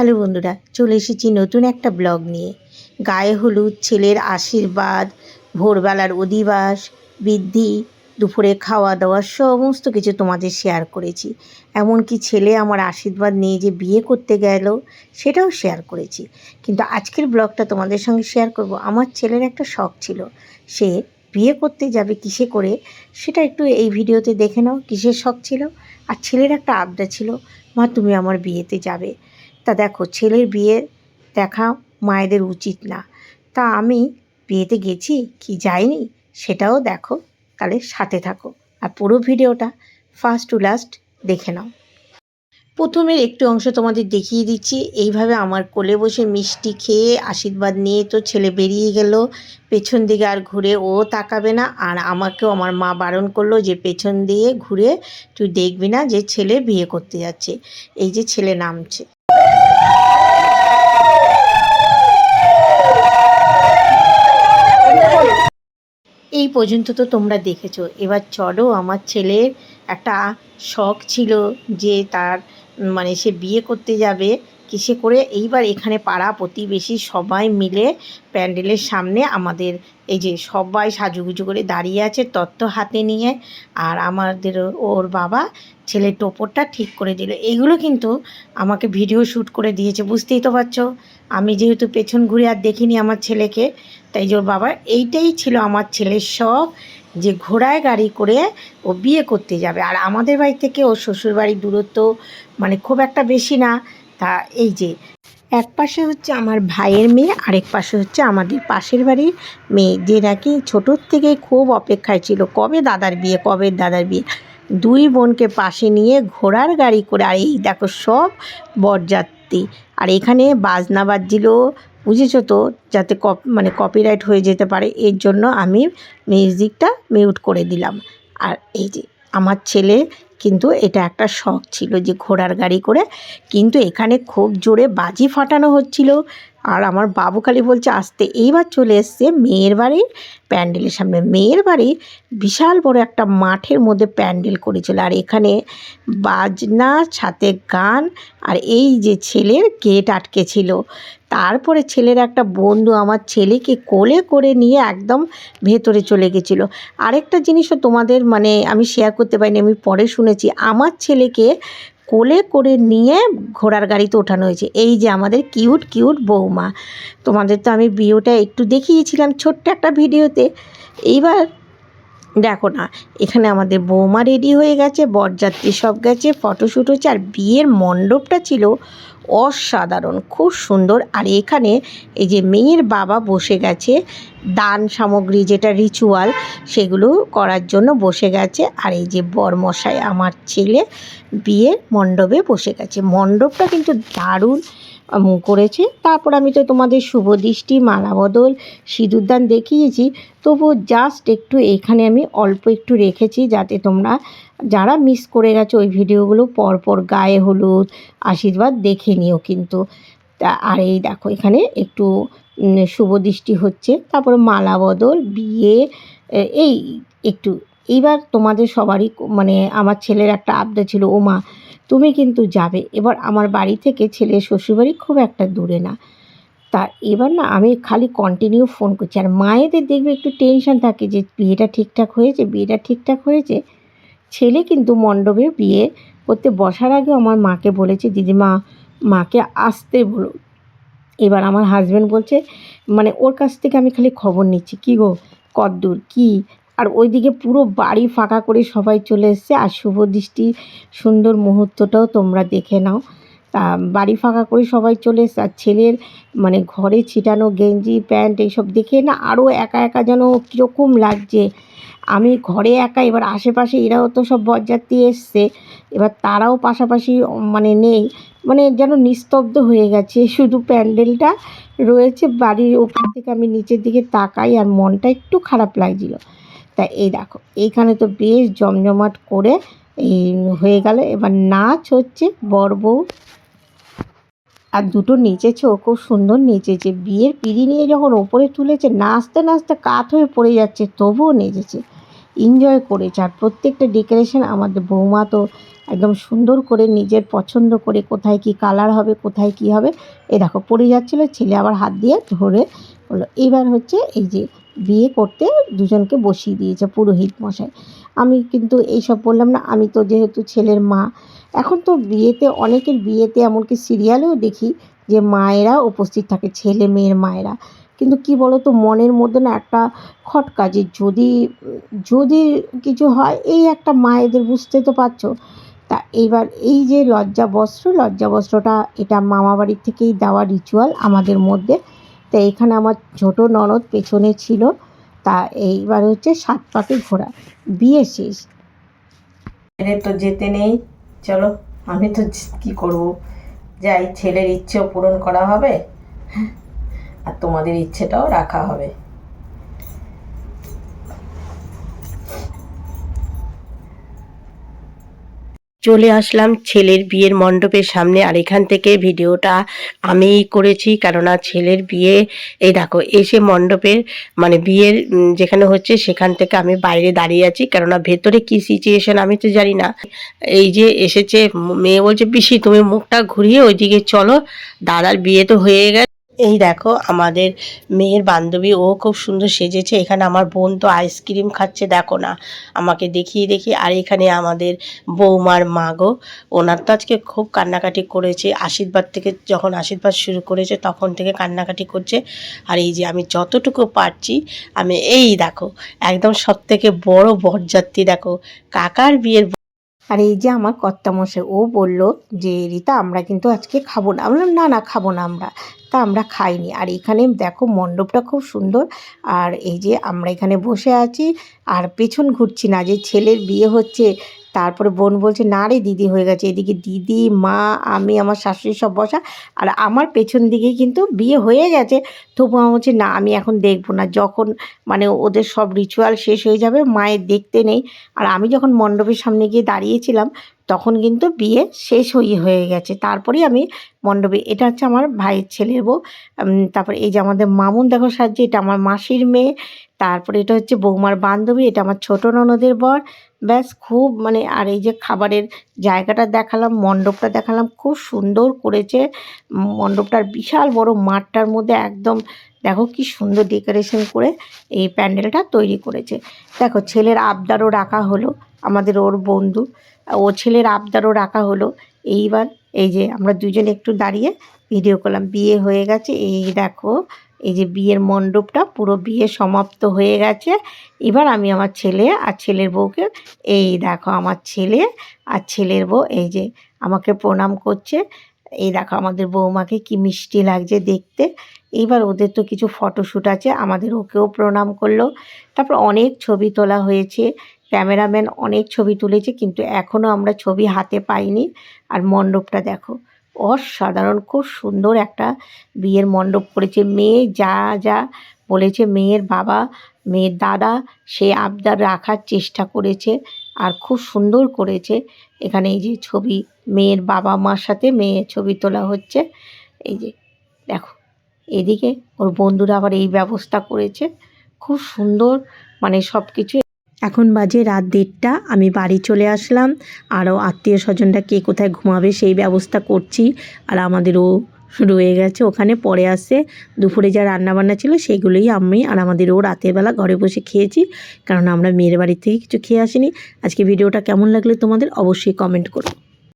Hello বন্ধুরা, চলে এসেছি নতুন একটা ব্লগ নিয়ে। গায়ে হলুদ, ছেলের আশীর্বাদ, ভোরবেলার অধিবাস, বৃদ্ধি, দুপুরে খাওয়া দাওয়া সমস্ত কিছু তোমাদের শেয়ার করেছি। এমনকি ছেলে আমার আশীর্বাদ নিয়ে যে বিয়ে করতে গেল, সেটাও শেয়ার করেছি। কিন্তু আজকের ব্লগটা তোমাদের সঙ্গে শেয়ার করব। আমার ছেলের একটা শখ ছিল। সে বিয়ে করতে যাবে কিসে করে, সেটা একটু এই ভিডিওতে দেখে নাও কিসের শখ ছিল। আর ছেলের একটা আবদা ছিল, মা, তুমি আমার বিয়েতে যাবে। তা দেখো, ছেলের বিয়ে দেখা মায়েদের উচিত না। তা আমি বিয়েতে গেছি কি যাইনি সেটাও দেখো, তাহলে সাথে থাকো। আর পুরো ভিডিওটা ফার্স্ট টু লাস্ট দেখে নাও। প্রথমের একটু অংশ তোমাদের দেখিয়ে দিচ্ছি। এইভাবে আমার কোলে বসে মিষ্টি খেয়ে আশীর্বাদ নিয়ে তো ছেলে বেরিয়ে গেল। পেছন দিকে আর ঘুরে ও তাকাবে না। আর আমাকেও আমার মা বারণ করল যে, পেছন দিয়ে ঘুরে তুই দেখবি না যে ছেলে বিয়ে করতে যাচ্ছে। এই যে ছেলে নামছে। এই পর্যন্ত তো তোমরা দেখেছ। এবার চলো, আমার ছেলের একটা শখ ছিল যে তার মানে সে বিয়ে করতে যাবে। কিসে করে? এইবার এখানে পাড়া প্রতিবেশী সবাই মিলে প্যান্ডেলের সামনে আমাদের এই যে সবাই সাজুগুজু করে দাঁড়িয়ে আছে তত্ত্ব হাতে নিয়ে। আর আমাদের ওর বাবা ছেলের টোপরটা ঠিক করে দিল। এগুলো কিন্তু আমাকে ভিডিও শ্যুট করে দিয়েছে, বুঝতেই তো পারছ। আমি যেহেতু পেছন ঘুরে আর দেখিনি আমার ছেলেকে, তাই যে ওর বাবা, এইটাই ছিল আমার ছেলের শখ যে ঘোড়ায় গাড়ি করে ও বিয়ে করতে যাবে। আর আমাদের বাড়ি থেকে ওর শ্বশুরবাড়ির দূরত্ব মানে খুব একটা বেশি না। তা এই যে, এক পাশে হচ্ছে আমার ভাইয়ের মেয়ে, আরেক পাশে হচ্ছে আমাদের পাশের বাড়ির মেয়ে, যে নাকি ছোটোর থেকে খুব অপেক্ষায় ছিল। কবে দাদার বিয়ে, কবে দাদার বিয়ে? দুই বোনকে পাশে নিয়ে ঘোড়ার গাড়ি করে, আর এই দেখো সব বরযাত্রী। আর এখানে বাজনা বাজছিল, বুঝেছ তো? যাতে কপ মানে কপিরাইট হয়ে যেতে পারে, এর জন্য আমি মিউজিকটা মিউট করে দিলাম। আর এই যে, আমার ছেলে কিন্তু এটা একটা শখ ছিল যে ঘোড়ার গাড়ি করে, কিন্তু এখানে খুব জোরে বাজি ফাটানো হচ্ছিল। আর আমার বাবু খালি বলছে, আসতে, এইবার চলে এসছে মেয়ের বাড়ির প্যান্ডেলের সামনে মেয়ের বাড়ি বিশাল বড় একটা মাঠের মধ্যে প্যান্ডেল করেছিল। আর এখানে বাজনা, সাথে গান আর এই যে ছেলের গেট আটকে ছিল। তারপরে ছেলের একটা বন্ধু আমার ছেলেকে কোলে করে নিয়ে একদম ভেতরে চলে গেছিল। আরেকটা জিনিসও তোমাদের মানে আমি শেয়ার করতে পারিনি, আমি পরে শুনেছি। আমার ছেলেকে কোলে করে নিয়ে ঘোড়ার গাড়িতে ওঠানো হয়েছে। এই যে আমাদের কিউট কিউট বৌমা। তোমাদের তো আমি বিয়েটা একটু দেখিয়েছিলাম ছোট্ট একটা ভিডিওতে। এইবার দেখো না, এখানে আমাদের বৌমা রেডি হয়ে গেছে, বরযাত্রী সব গেছে ফটোশ্যুট হচ্ছে, আর বিয়ের মণ্ডপটা ছিল অসাধারণ, খুব সুন্দর। আর এখানে এই যে মেয়ের বাবা বসে গেছে, দান সামগ্রী যেটা রিচুয়াল সেগুলো করার জন্য বসে গেছে। আর এই যে বরমশাই আমার ছেলে বিয়ের মণ্ডপে বসে গেছে। মণ্ডপটা কিন্তু দারুণ করেছে। তারপর আমি তো তোমাদের শুভ দৃষ্টি, মালা বদল সিঁদুরদান দেখিয়েছি। তবু জাস্ট একটু এখানে আমি অল্প একটু রেখেছি যাতে তোমরা যারা মিস করে গেছো ওই ভিডিওগুলো পরপর গায়ে হলুদ, আশীর্বাদ দেখে নিও কিন্তু। তা আর এই দেখো এখানে একটু শুভ দৃষ্টি হচ্ছে, তারপরে মালা বদল, বিয়ে এই একটু। এইবার তোমাদের সবারই মানে আমার ছেলের একটা আবদা ছিল ও মা তুমি কিন্তু যাবে। এবার আমার বাড়ি থেকে ছেলের শ্বশুরবাড়ি খুব একটা দূরে না। তা এবার না আমি খালি কন্টিনিউ ফোন করছি। আর মায়েদের দেখবে একটু টেনশন থাকে যে বিয়েটা ঠিকঠাক হয়েছে, বিয়েটা ঠিকঠাক হয়েছে। ছেলে কিন্তু মণ্ডপে বিয়ে করতে বসার আগে আমার মাকে বলেছে, দিদিমা, মাকে আসতে বলো। এবার আমার হাজব্যান্ড বলছে মানে ওর কাছ থেকে আমি খালি খবর নিচ্ছি। কী গো? কদ্দূর? কী? আর ওইদিকে পুরো বাড়ি ফাঁকা করে সবাই চলে এসছে। আর শুভ দৃষ্টি সুন্দর মুহূর্তটাও তোমরা দেখে নাও। তা বাড়ি ফাঁকা করে সবাই চলে এসছে আর ছেলের মানে ঘরে ছিটানো গেঞ্জি, প্যান্ট এইসব দেখে না আরও একা একা যেন কীরকম লাগছে। আমি ঘরে একা, এবার আশেপাশে এরাও তো সব বরযাত্রী এসছে, এবার তারাও পাশাপাশি মানে নেই মানে যেন নিস্তব্ধ হয়ে গেছে। শুধু প্যান্ডেলটা রয়েছে বাড়ির ওপর থেকে আমি নিচের দিকে তাকাই আর মনটা একটু খারাপ লাগছিল। তা এই দেখো, এইখানে তো বেশ জমজমাট করে এই হয়ে গেল। এবার নাচ হচ্ছে বর বউ। আর দুটো নেচেছে, ও খুব সুন্দর নেচেছে। বিয়ের পিড়ি নিয়ে যখন ওপরে তুলেছে, নাচতে নাচতে কাত হয়ে পড়ে যাচ্ছে, তবুও নেচেছে। এনজয় করেছে। আর প্রত্যেকটা ডেকোরেশন আমাদের বৌমা তো একদম সুন্দর করে নিজের পছন্দ করে কোথায় কি কালার হবে, কোথায় কি হবে, এ দেখো পড়ে যাচ্ছিল, ছেলে আবার হাত দিয়ে ধরে হলো এবার হচ্ছে এই যে বিয়ে করতে দুজনকে বসিয়ে দিয়েছে পুরোহিত মশাই। আমি কিন্তু এইসব বললাম না, আমি তো যেহেতু ছেলের মা। এখন তো বিয়েতে, অনেকের বিয়েতে এমনকি সিরিয়ালেও দেখি যে মায়েরা উপস্থিত থাকে, ছেলে মেয়ের মায়েরা। কিন্তু কি বলো তো মনের মধ্যে না একটা খটকা যে যদি যদি কিছু হয়, এই একটা মায়েদের বুঝতে তো পারছ। তা এইবার এই যে লজ্জা বস্ত্র, লজ্জা বস্ত্রটা, এটা মামা বাড়ির থেকেই দেওয়া রিচুয়াল আমাদের মধ্যে। তা এখানে আমার ছোটো ননদ পেছনে ছিল। তা এইবার হচ্ছে সাত পাকে ঘোরা। বিয়ে শেষ। ছেলে তো যেতে নেই। চলো, আমি তো কি করব? যাই, ছেলের ইচ্ছেও পূরণ করা হবে। আর তোমাদের ইচ্ছেটাও রাখা হবে। চলে আসলাম ছেলের বিয়ের মণ্ডপের সামনে। আর এখান থেকে ভিডিওটা আমিই করেছি, কেননা ছেলের বিয়ে, এই দেখো, এসে মণ্ডপের মানে বিয়ের যেখানে হচ্ছে সেখান থেকে আমি বাইরে দাঁড়িয়ে আছি, কেননা ভেতরে কি সিচুয়েশন আমি তো জানি না। এই যে এসেছে, মেয়ে বলছে, পিসি, তুমি মুখটা ঘুরিয়ে ওইদিকে চলো, দাদার বিয়ে তো হয়ে গেছে। এই দেখো আমাদের মেয়ের বান্ধবী, ও খুব সুন্দর সেজেছে। এখানে আমার বোন তো আইসক্রিম খাচ্ছে, দেখো না। আমাকে দেখিয়ে দেখি আর এখানে আমাদের বৌমার মা গো, ওনার তো আজকে খুব কান্নাকাটি করেছে। আশীর্বাদ থেকে যখন আশীর্বাদ শুরু করেছে, তখন থেকে কান্নাকাটি করছে। আর এই যে আমি যতটুকু পারছি, আমি এই দেখো, একদম সব থেকে বড় বরযাত্রী, দেখো। কাকার বিয়ের আর এই যে আমার কর্তামশাই, ও বলল যে, রিতা, আমরা কিন্তু আজকে খাব না। বললাম, না না, খাব না আমরা। তা আমরা খাইনি। আর এখানে দেখো মণ্ডপটা খুব সুন্দর। আর এই যে আমরা এখানে বসে আছি, আর পেছন ঘুরছি না। যে ছেলের বিয়ে হচ্ছে তারপরে বোন বলছে, না রে, দিদি হয়ে গেছে। এদিকে দিদি, মা, আমি, আমার শাশুড়ি সব বসা। আর আমার পেছন দিকেই কিন্তু বিয়ে হয়ে গেছে। তবু আমার বলছে, না, আমি এখন দেখব না। যখন মানে ওদের সব রিচুয়াল শেষ হয়ে যাবে, মায়ের দেখতে নেই। আর আমি যখন মণ্ডপের সামনে গিয়ে দাঁড়িয়েছিলাম, তখন কিন্তু বিয়ে শেষ হয়ে হয়ে গেছে। তারপরেই আমি মণ্ডপে, এটা হচ্ছে আমার ভাইয়ের ছেলের বউ। তারপরে এই যে আমাদের মামুন দেখো সাজছে, এটা আমার মাসির মেয়ে। তারপরে এটা হচ্ছে বৌমার বান্ধবী, এটা আমার ছোটো ননদের বর। ব্যাস খুব মানে আর এই যে খাবারের জায়গাটা দেখালাম, মণ্ডপটা দেখালাম, খুব সুন্দর করেছে। মণ্ডপটার বিশাল বড় মাঠটার মধ্যে একদম দেখো কি সুন্দর ডেকোরেশন করে এই প্যান্ডেলটা তৈরি করেছে। দেখো ছেলের আবদারও রাখা হলো আমাদের ওর বন্ধু। ও ছেলের আবদারও রাখা হলো। এইবার এই যে আমরা দুজনে একটু দাঁড়িয়ে ভিডিও করলাম, বিয়ে হয়ে গেছে। এই দেখো এই যে বিয়ের মণ্ডপটা পুরো বিয়ে সমাপ্ত হয়ে গেছে। এবার আমি আমার ছেলে আর ছেলের বউকে, এই দেখো আমার ছেলে আর ছেলের বউ, এই যে আমাকে প্রণাম করছে। এই দেখো আমাদের বৌমাকে কি মিষ্টি লাগছে দেখতে। এইবার ওদের তো কিছু ফটোশ্যুট আছে, আমাদের ওকেও প্রণাম করল। তারপর অনেক ছবি তোলা হয়েছে, ক্যামেরাম্যান অনেক ছবি তুলেছে, কিন্তু এখনও আমরা ছবি হাতে পাইনি। আর মণ্ডপটা দেখো অসাধারণ, খুব সুন্দর একটা বিয়ের মণ্ডপ করেছে। মেয়ে যা যা বলেছে, মেয়ের বাবা, মেয়ের দাদা, সে আবদার রাখার চেষ্টা করেছে আর খুব সুন্দর করেছে। এখানে এই যে ছবি, মেয়ের বাবা মার সাথে মেয়ের ছবি তোলা হচ্ছে। এই যে, দেখো, এদিকে ওর বন্ধুরা আবার এই ব্যবস্থা করেছে। খুব সুন্দর মানে সব কিছু এখন বাজে রাত দেড়টা, আমি বাড়ি চলে আসলাম। আরও আত্মীয় স্বজনরা কে কোথায় ঘুমাবে সেই ব্যবস্থা করছি। আর আমাদেরও রয়ে গেছে, ওখানে পরে আসে। দুপুরে যা রান্নাবান্না ছিল সেগুলোই আমি আর আমাদেরও রাতের বেলা ঘরে বসে খেয়েছি। কারণ আমরা মেয়ের বাড়ি থেকে কিছু খেয়ে আসিনি। আজকে ভিডিওটা কেমন লাগলে তোমাদের অবশ্যই কমেন্ট করো।